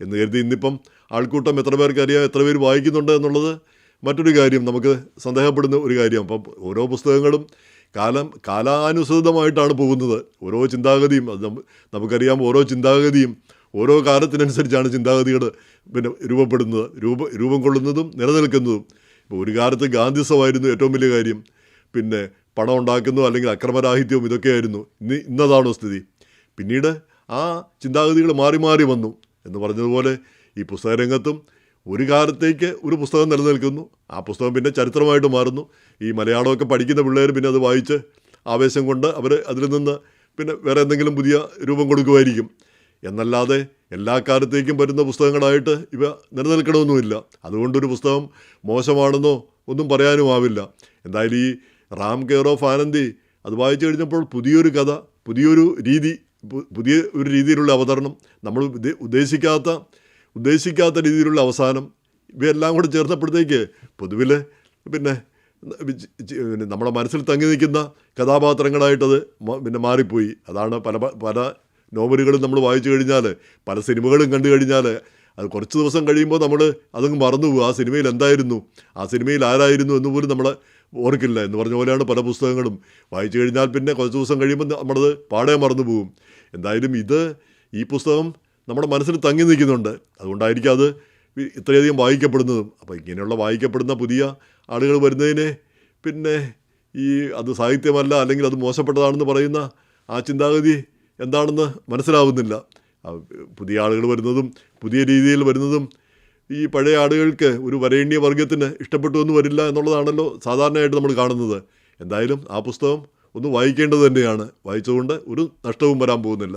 എന്ന് കരുതി ഇന്നിപ്പം ആൾക്കൂട്ടം എത്ര പേർക്ക് അറിയാം എത്ര പേര് വായിക്കുന്നുണ്ട് എന്നുള്ളത് മറ്റൊരു കാര്യം നമുക്ക് സന്ദേഹപ്പെടുന്ന ഒരു കാര്യം. അപ്പം ഓരോ പുസ്തകങ്ങളും കാലം കാലാനുസൃതമായിട്ടാണ് പോകുന്നത്. ഓരോ ചിന്താഗതിയും അത് നമുക്കറിയാം ഓരോ ചിന്താഗതിയും ഓരോ കാലത്തിനനുസരിച്ചാണ് ചിന്താഗതികൾ പിന്നെ രൂപപ്പെടുന്നത് രൂപ രൂപം കൊള്ളുന്നതും നിലനിൽക്കുന്നതും. ഇപ്പോൾ ഒരു കാലത്ത് ഗാന്ധിസമായിരുന്നു ഏറ്റവും വലിയ കാര്യം. പിന്നെ പണം ഉണ്ടാക്കുന്നു അല്ലെങ്കിൽ അക്രമരാഹിത്യവും ഇതൊക്കെയായിരുന്നു. ഇന്ന് ഇന്നതാണോ സ്ഥിതി? പിന്നീട് ആ ചിന്താഗതികൾ മാറി മാറി വന്നു. എന്ന് പറഞ്ഞതുപോലെ ഈ പുസ്തകരംഗത്തും ഒരു കാലത്തേക്ക് ഒരു പുസ്തകം നിലനിൽക്കുന്നു. ആ പുസ്തകം പിന്നെ ചരിത്രമായിട്ട് മാറുന്നു. ഈ മലയാളമൊക്കെ പഠിക്കുന്ന പിള്ളേർ പിന്നെ അത് വായിച്ച് ആവേശം കൊണ്ട് അവർ അതിൽ നിന്ന് പിന്നെ വേറെ എന്തെങ്കിലും പുതിയ രൂപം കൊടുക്കുമായിരിക്കും. എന്നല്ലാതെ എല്ലാ കാലത്തേക്കും വരുന്ന പുസ്തകങ്ങളായിട്ട് ഇവ നിലനിൽക്കണമെന്നുമില്ല. അതുകൊണ്ടൊരു പുസ്തകം മോശമാണെന്നോ ഒന്നും പറയാനും ആവില്ല. എന്തായാലും ഈ റാം കെയർ ഓഫ് ആനന്ദി അത് വായിച്ചു കഴിഞ്ഞപ്പോൾ പുതിയൊരു കഥ പുതിയൊരു രീതി പുതിയ ഒരു രീതിയിലുള്ള അവതരണം നമ്മൾ ഉദ്ദേശിക്കാത്ത ഉദ്ദേശിക്കാത്ത രീതിയിലുള്ള അവസാനം ഇവയെല്ലാം കൂടെ ചേർന്നപ്പോഴത്തേക്ക് പൊതുവിൽ പിന്നെ പിന്നെ നമ്മുടെ മനസ്സിൽ തങ്ങി നിൽക്കുന്ന കഥാപാത്രങ്ങളായിട്ടത് പിന്നെ മാറിപ്പോയി. അതാണ് പല പല നോവലുകളും നമ്മൾ വായിച്ചു കഴിഞ്ഞാൽ പല സിനിമകളും കണ്ടു കഴിഞ്ഞാൽ അത് കുറച്ച് ദിവസം കഴിയുമ്പോൾ നമ്മൾ അതങ്ങ് മറന്നു പോകും ആ സിനിമയിൽ എന്തായിരുന്നു? ആ സിനിമയിൽ ആരായിരുന്നു എന്ന് പോലും നമ്മൾ ഓർക്കില്ല എന്ന് പറഞ്ഞ പോലെയാണ് പല പുസ്തകങ്ങളും. വായിച്ചു കഴിഞ്ഞാൽ പിന്നെ കുറച്ച് ദിവസം കഴിയുമ്പോൾ നമ്മളത് പാടെ മറന്നു പോകും. എന്തായാലും ഇത് ഈ പുസ്തകം നമ്മുടെ മനസ്സിൽ തങ്ങി നിൽക്കുന്നുണ്ട്. അതുകൊണ്ടായിരിക്കും അത് ഇത്രയധികം വായിക്കപ്പെടുന്നതും. അപ്പോൾ ഇങ്ങനെയുള്ള വായിക്കപ്പെടുന്ന പുതിയ ആളുകൾ വരുന്നതിനെ പിന്നെ ഈ അത് സാഹിത്യമല്ല അല്ലെങ്കിൽ അത് മോശപ്പെട്ടതാണെന്ന് പറയുന്ന ആ ചിന്താഗതി എന്താണെന്ന് മനസ്സിലാവുന്നില്ല. പുതിയ ആളുകൾ വരുന്നതും പുതിയ രീതിയിൽ വരുന്നതും ഈ പഴയ ആടുകൾക്ക് ഒരു വരേണ്യ വർഗത്തിന് ഇഷ്ടപ്പെട്ടു എന്ന് വരില്ല എന്നുള്ളതാണല്ലോ സാധാരണയായിട്ട് നമ്മൾ കാണുന്നത്. എന്തായാലും ആ പുസ്തകം ഒന്ന് വായിക്കേണ്ടത് തന്നെയാണ്. വായിച്ചുകൊണ്ട് ഒരു നഷ്ടവും വരാൻ പോകുന്നില്ല.